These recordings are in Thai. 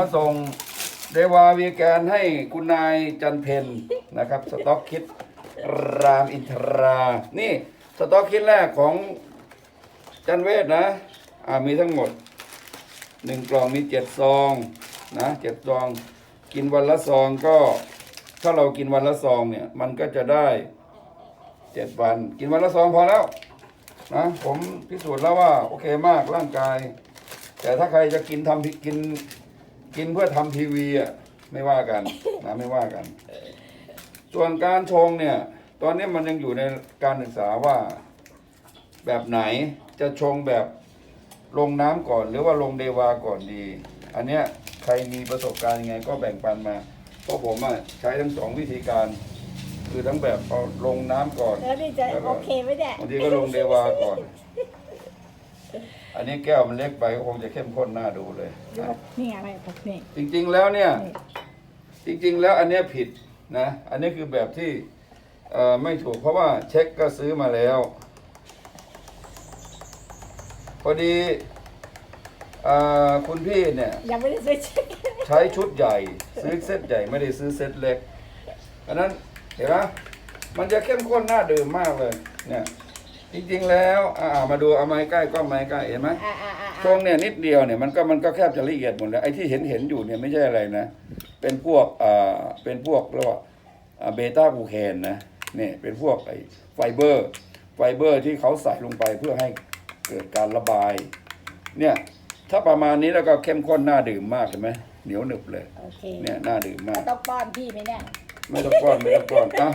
มาส่งเดวาวีแกนให้คุณนายจันเพนนะครับ สต็อกคิดรามอินทรา นี่สต็อกคิดแรกของจันเวทนะ อ่ามีทั้งหมดหนึ่งกล่องมีเจ็ดซองนะเจ็ดซอง กินวันละซองก็ ถ้าเรากินวันละซองเนี่ย มันก็จะได้เจ็ดวัน กินวันละซองพอแล้วนะผมพิสูจน์แล้วว่าโอเคมากร่างกาย แต่ถ้าใครจะกินทำกิน กินเพื่อทำทีวีอะไม่ว่ากันนะไม่ว่ากัน ส่วนการชงเนี่ย ตอนนี้มันยังอยู่ในการศึกษาว่าแบบไหนจะชงแบบลงน้ำก่อน หรือว่าลงเดวาก่อนดี อันเนี้ยใครมีประสบการณ์ยังไงก็แบ่งปันมาเพราะผมอะใช้ทั้งสองวิธีการ คือทั้งแบบเอาลงน้ำก่อนแล้วนี่จะแล้วก็โอเคไหมเนี่ยบางทีก็ลงเดวาก่อนอั นนี้แก้วมันเล็กไปก็คงจะเข้มข้นน่าดูเลยนะนี่อะไรพวกนี้จริงๆแล้วเนี่ยนี่จริงๆแล้วอันเนี้ยผิดนะ อันนี้คือแบบที่เอ่อไม่ถูกเพราะว่าเช็คก็ซื้อมาแล้ว พอดีเอ่อคุณพี่เนี่ย ยังไม่ได้ซื้อเช็คใช้ชุดใหญ่ ซื้อเซตใหญ่ไม่ได้ซื้อเซตเล็กอันนั้นเห็นไหมมันจะเข้มข้นน่าดื่มมากเลย เนี่ย จริงๆแล้วอ่ามาดูเอาไม้ใกล้กล้องไม้ใกล้เห็นไหมอ่าอ่าอ่าชงเนี่ยนิดเดียวเนี่ยมันก็มันก็แคบจะละเอียดหมดแล้วไอ้ที่เห็นเห็นอยู่เนี่ยไม่ใช่อะไรนะ เป็นพวกอ่าเป็นพวกเรียกว่าเบต้าบูแคนนะเนี่ยเป็นพวกไอ้ไฟเบอร์ ไฟเบอร์ที่เขาใส่ลงไปเพื่อให้เกิดการระบาย เนี่ยถ้าประมาณนี้แล้วก็เข้มข้นน่าดื่มมากเห็นไหมเหนียวหนึบเลย โอเคเนี่ยน่าดื่มมาก ต้องป้อนพี่ไหมเนี่ย ไม่ต้องป้อนไม่ต้องป้อนอะ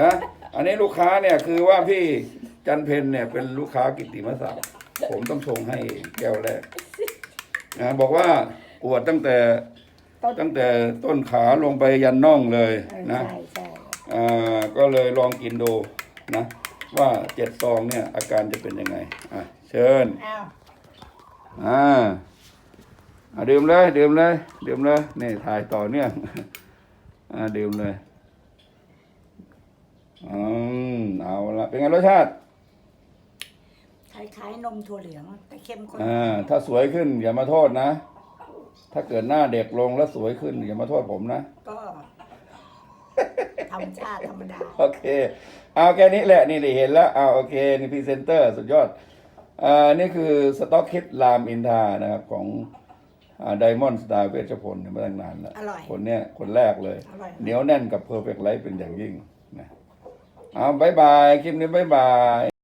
นะ อันนี้ลูกค้าเนี่ยคือว่าพี่จันเพนเนี่ยเป็นลูกค้ากิตติมศักดิ์ผมต้องชงให้แก้วแรกนะบอกว่าปวดตั้งแต่ต้นตั้งแต่ต้นขาลงไปยันน่องเลยเออนะใช่ใช่อ่าก็เลยลองกินดูนะ ว่าเจ็ดซองเนี่ย อาการจะเป็นยังไงอะเชิญอ้าวอ่าอะดื่มเลยดื่มเลยดื่มเลยนี่ถ่ายต่อเนื่องอ่าดื่มเลย อืมเอาละเป็นไงรสชาติคล้ายๆนมถั่วเหลืองแต่เข้มข้นอ่าถ้าสวยขึ้นอย่ามาโทษนะ ถ้าเกิดหน้าเด็กลงแล้วสวยขึ้นอย่ามาโทษผมนะ ก็ธรรมชาติธรรมดา โอเค เอาแค่นี้แหละ นี่ได้เห็นแล้วเอาโอเค นี่พรีเซนเตอร์สุดยอดอ่านี่คือสต็อกคิดรามอินทรานะครับของไดมอนด์สตาร์เวชพลเนี่ยมาตั้งนานแล้ว อร่อย คนเนี้ยคนแรกเลย อร่อย เหนียวแน่นกับเพอร์เฟกต์ไลฟ์เป็นอย่างยิ่งนะ เอาบายบาย คลิปนี้บายบาย